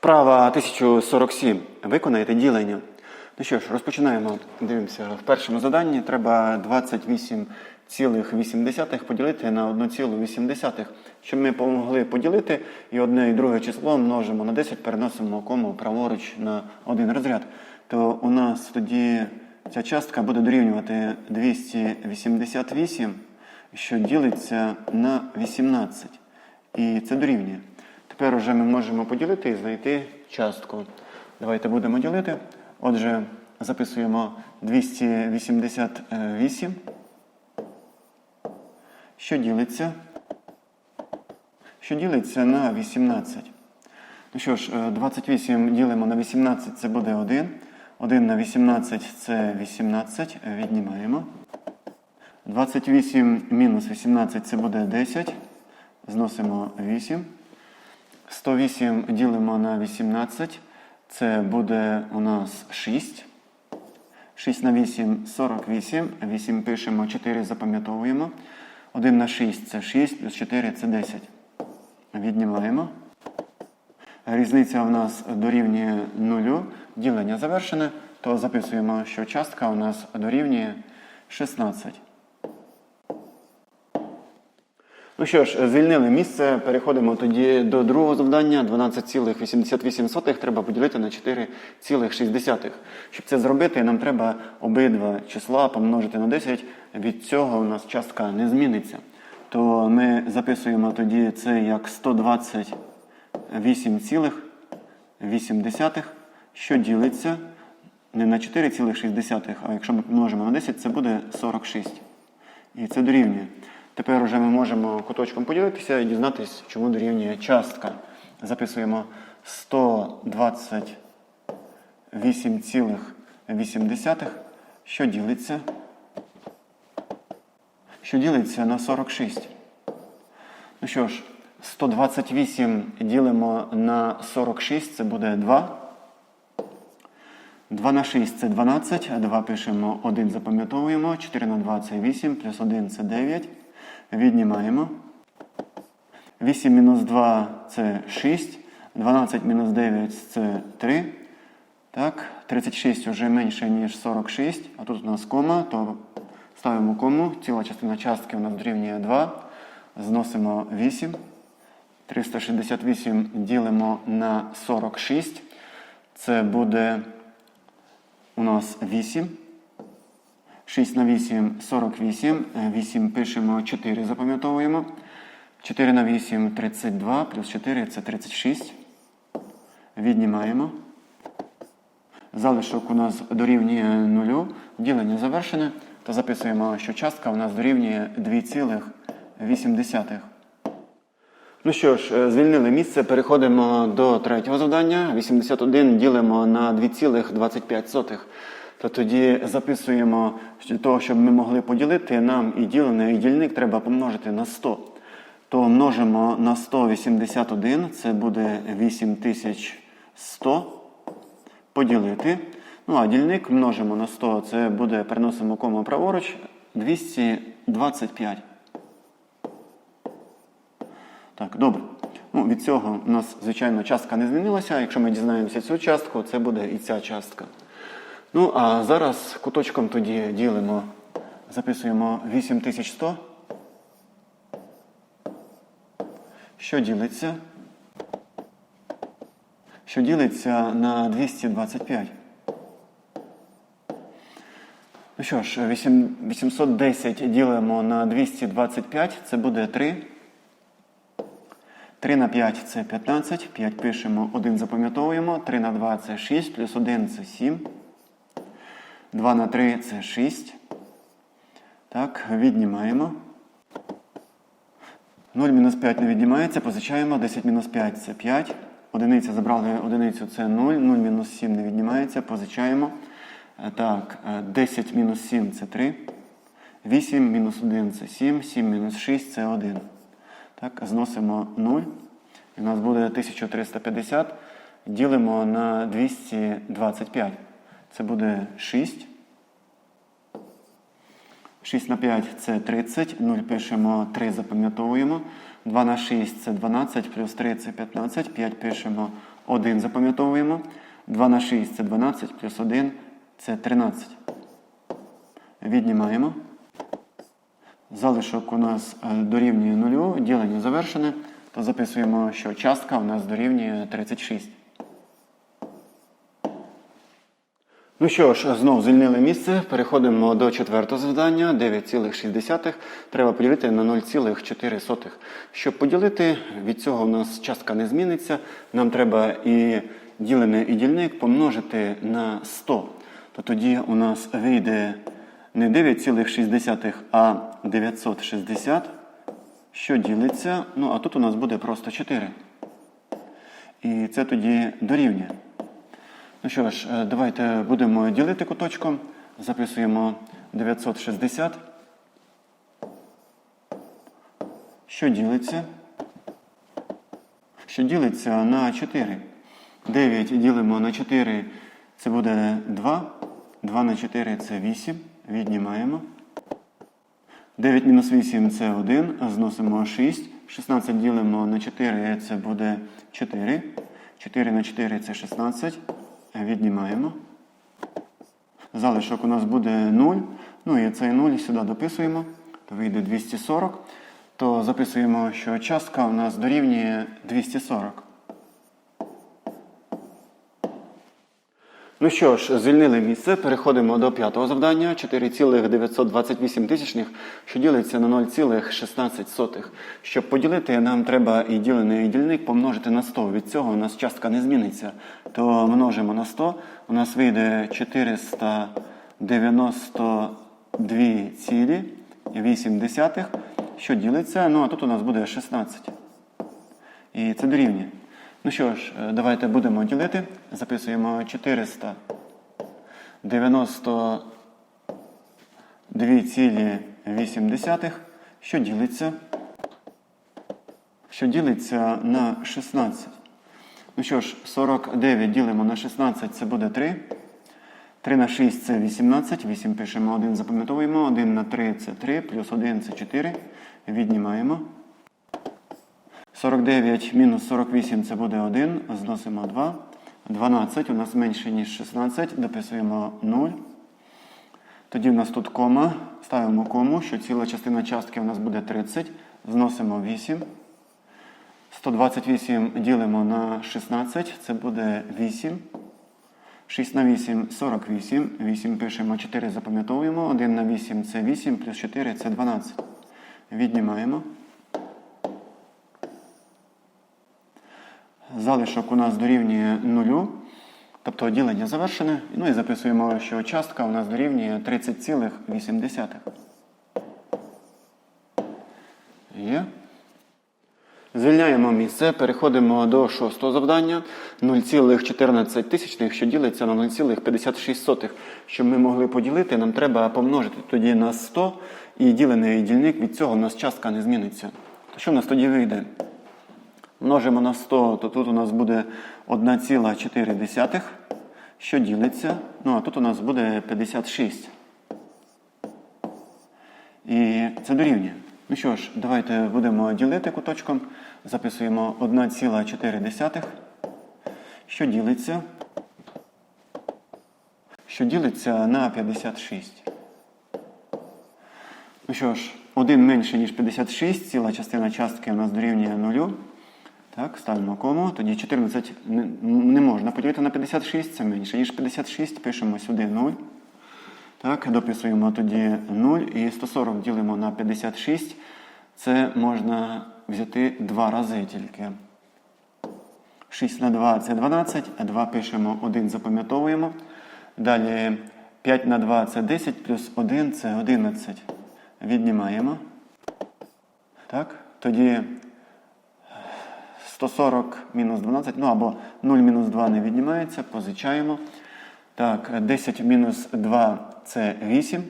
Вправа 1047. Виконайте ділення. Ну що ж, розпочинаємо. Дивимося. В першому заданні треба 28,8 поділити на 1,8. Щоб ми могли поділити і одне і друге число множимо на 10, переносимо кому праворуч на один розряд. То у нас тоді ця частка буде дорівнювати 288, що ділиться на 18. І це дорівнює. Тепер вже ми можемо поділити і знайти частку. Давайте будемо ділити. Отже, записуємо 288, що ділиться, що ділиться на 18. Ну що ж, е, 28 ділимо на 18, це буде 1. 1 на 18 це 18, віднімаємо. 28 мінус 18 це буде 10. Зносимо 8. 108 ділимо на 18. Це буде у нас 6. 6 на 8 48. 8 пишемо, 4 запам'ятовуємо. 1 на 6 це 6, плюс 4 це 10. Віднімаємо. Різниця у нас дорівнює 0. Ділення завершене. То записуємо, що частка у нас дорівнює 16. Ну що ж, звільнили місце. Переходимо тоді до другого завдання. 12,88 треба поділити на 4,6. Щоб це зробити, нам треба обидва числа помножити на 10. Від цього у нас частка не зміниться. То ми записуємо тоді це як 128,8, що ділиться не на 4,6, а якщо ми помножимо на 10, це буде 46. І це дорівнює. Тепер вже ми можемо куточком поділитися і дізнатися, чому дорівнює частка. Записуємо 128,8, що ділиться. Що ділиться на 46. Ну що ж, 128 ділимо на 46, це буде 2. 2 на 6 це 12, а 2 пишемо 1, запам'ятовуємо. 4 на 2 це 8, плюс 1 це 9. Віднімаємо. 8 мінус 2 це 6. 12 мінус 9 це 3. Так, 36 вже менше, ніж 46. А тут у нас кома, то ставимо кому. Ціла частина частки у нас дорівнює 2. Зносимо 8. 368 ділимо на 46. Це буде у нас 8. 6 на 8 48. 8 пишемо 4, запам'ятовуємо. 4 на 8 32, плюс 4 це 36. Віднімаємо. Залишок у нас дорівнює 0. Ділення завершене. То записуємо, що частка у нас дорівнює 2,8. Ну що ж, е, звільнили місце, переходимо до третього завдання. 81 ділимо на 2,25. То тоді записуємо, того, щоб ми могли поділити, нам і ділене, і дільник треба помножити на 100. То множимо на 181, це буде 8100 поділити. Ну а дільник множимо на 100, це буде, переносимо кому праворуч, 225. Так, добре. Ну, Від цього у нас, звичайно, частка не змінилася. Якщо ми дізнаємося цю частку, це буде і ця частка. Ну, а зараз куточком тоді ділимо, записуємо 8100. Що ділиться? Що ділиться на 225. Ну що ж, 8 810 ділимо на 225, це буде 3. 3 на 5 це 15, 5 пишемо, 1 запам'ятовуємо, 3 на 2 це 6, плюс 1 це 7. 2 на 3 це 6. Так, віднімаємо. 0 мінус 5 не віднімається, позичаємо. 10 мінус 5 це 5. Одиниця забрали одиницю це 0. 0 мінус 7 не віднімається, позичаємо. Е, Так, е, 10 мінус 7 це 3. 8 мінус 1 це 7. 7 мінус 6 це 1. Так, зносимо 0. І у нас буде 1350. Ділимо на 225. Це буде 6. 6 на 5 це 30. 0 пишемо 3, запам'ятовуємо. 2 на 6 це 12, плюс 3 це 15. 5 пишемо 1 запам'ятовуємо. 2 на 6 це 12, плюс 1 це 13. Віднімаємо. Залишок у нас е, дорівнює нулю, ділення завершене, то записуємо, що частка у нас дорівнює 36. Ну що ж, знов звільнили місце. Переходимо до четвертого завдання. 9,6 треба поділити на 0,4. Щоб поділити, від цього у нас частка не зміниться. Нам треба і ділене і дільник помножити на 100. То тоді у нас вийде не 9,6, а 960, що ділиться. Ну, а тут у нас буде просто 4. І це тоді дорівнює. Ну що ж, е, давайте будемо ділити куточком. Записуємо 960. Що ділиться? Що ділиться на 4. 9 ділимо на 4, це буде 2. 2 на 4 це 8. Віднімаємо. 9 мінус 8 це 1. Зносимо 6. 16 ділимо на 4, це буде 4. 4 на 4 це 16. Віднімаємо. Залишок у нас буде 0. Ну і цей 0 сюди дописуємо. То вийде 240. То записуємо, що частка у нас дорівнює 240. Ну що ж, звільнили місце. Переходимо до п'ятого завдання. 4,928 тисячних, що ділиться на 0,16. Щоб поділити, нам треба і ділений і дільник помножити на 100. Від цього у нас частка не зміниться. То множимо на 100. У нас вийде 492,8, що ділиться. Ну а тут у нас буде 16. І це дорівнює. Ну що ж, е, давайте будемо ділити. Записуємо 492,8, що ділиться. Що ділиться на 16. Ну що ж, 49 ділимо на 16, це буде 3. 3 на 6 це 18. 8 пишемо 1, запам'ятовуємо. 1 на 3 це 3, плюс 1 це 4. Віднімаємо. 49 мінус 48 це буде 1, зносимо 2. 12 у нас менше, ніж 16, дописуємо 0. Тоді в нас тут кома, ставимо кому, що ціла частина частки у нас буде 30, зносимо 8. 128 ділимо на 16, це буде 8. 6 на 8 48. 8 пишемо 4, запам'ятовуємо. 1 на 8 це 8, плюс 4 це 12. Віднімаємо. Залишок у нас дорівнює нулю, тобто ділення завершене. Ну і записуємо, що частка у нас дорівнює 30,8. Є. Звільняємо місце, переходимо до шостого завдання. 0,14 тисячних, що ділиться на 0,56. Щоб ми могли поділити, нам треба помножити тоді на 100 і ділений дільник, від цього у нас частка не зміниться. То що в нас тоді вийде? Множимо на 100, то тут у нас буде 1,4, що ділиться. Ну, а тут у нас буде 56. І це дорівнює. Ну що ж, давайте будемо ділити куточком. Записуємо 1,4, що ділиться. Що ділиться на 56. Ну що ж, 1 менше, ніж 56, ціла частина частки у нас дорівнює 0. Так, ставимо кому. Тоді 14 не, можна поділити на 56, це менше, ніж 56, пишемо сюди 0. Так, дописуємо тоді 0 і 140 ділимо на 56. Це можна взяти два рази тільки. 6 на 2 це 12, 2 пишемо 1, запам'ятовуємо. Далі 5 на 2 це 10, плюс 1 це 11. Віднімаємо. Так, тоді 140 мінус 12, ну або 0 мінус 2 не віднімається, позичаємо. Так, 10 мінус 2 це 8.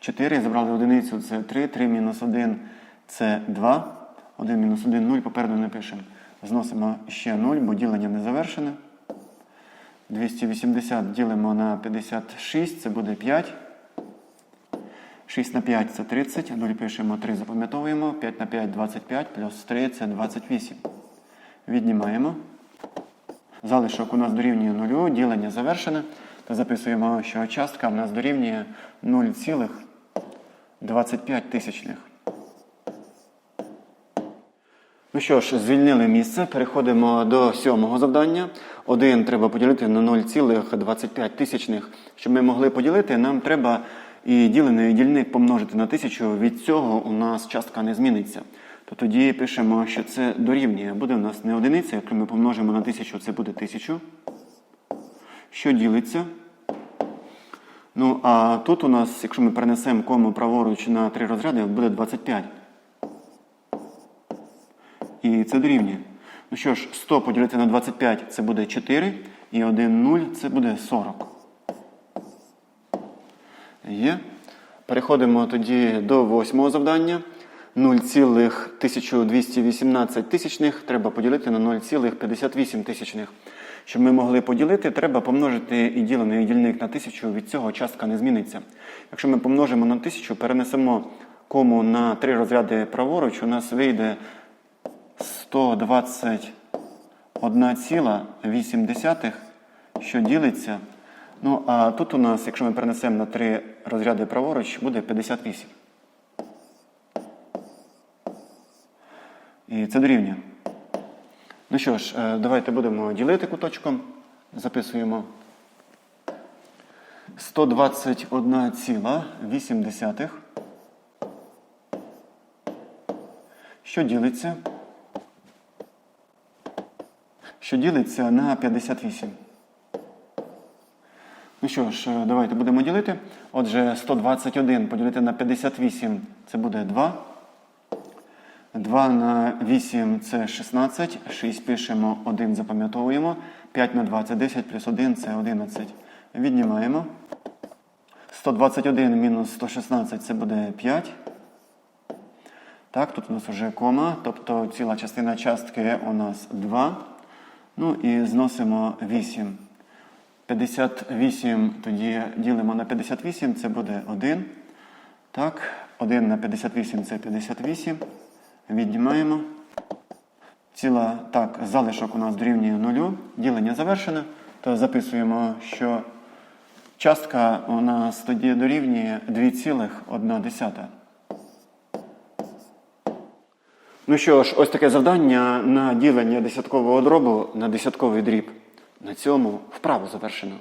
4. Забрали одиницю, це 3. 3 мінус 1 це 2. 1 мінус 1 0. Попереду не пишемо. Зносимо ще 0, бо ділення не завершене. 280 ділимо на 56, це буде 5. 6 на 5 це 30. 0 пишемо 3, запам'ятовуємо. 5 на 5 25, плюс 3 це 28. Віднімаємо. залишок у нас дорівнює нулю, ділення завершене. То записуємо, що частка в нас дорівнює 0,25 тисячних. Ну що ж, звільнили місце. Переходимо до сьомого завдання. Один треба поділити на 0,25 тисячних. Щоб ми могли поділити, нам треба і ділений дільник помножити на тисячу. Від цього у нас частка не зміниться. То тоді пишемо, що це дорівнює. Буде у нас не одиниця, якщо ми помножимо на тисячу, це буде тисячу. Що ділиться? Ну, а тут у нас, якщо ми перенесемо кому праворуч на три розряди, буде 25. І це дорівнює. Ну що ж, 100 поділити на 25 це буде 4. І 1 0 це буде 40. Є. Переходимо тоді до восьмого завдання. 0,1218 тисячних треба поділити на 0,58 тисячних. Щоб ми могли поділити, треба помножити і ділений дільник на 1000, від цього частка не зміниться. Якщо ми помножимо на 1000, перенесемо кому на три розряди праворуч, у нас вийде 121,8, що ділиться. Ну, а тут у нас, якщо ми перенесемо на три розряди праворуч, буде 58. І це дорівнює. Ну що ж, е, давайте будемо ділити куточком. Записуємо 121,8. Що ділиться? Що ділиться на 58. Ну що ж, е, давайте будемо ділити. Отже, 121 поділити на 58 це буде 2. 2 на 8 це 16. 6 пишемо, 1 запам'ятовуємо. 5 на 2 це 10, плюс 1 це 11. Віднімаємо. 121 мінус 116 це буде 5. Так, тут у нас вже кома, тобто ціла частина частки у нас 2. Ну і зносимо 8. 58 тоді ділимо на 58, це буде 1. Так, 1 на 58 це 58. Віднімаємо. Ціла, так, залишок у нас дорівнює 0. Ділення завершене. То записуємо, що частка у нас тоді дорівнює 2,1. Ну що ж, ось таке завдання на ділення десяткового дробу на десятковий дріб. На цьому вправу завершено.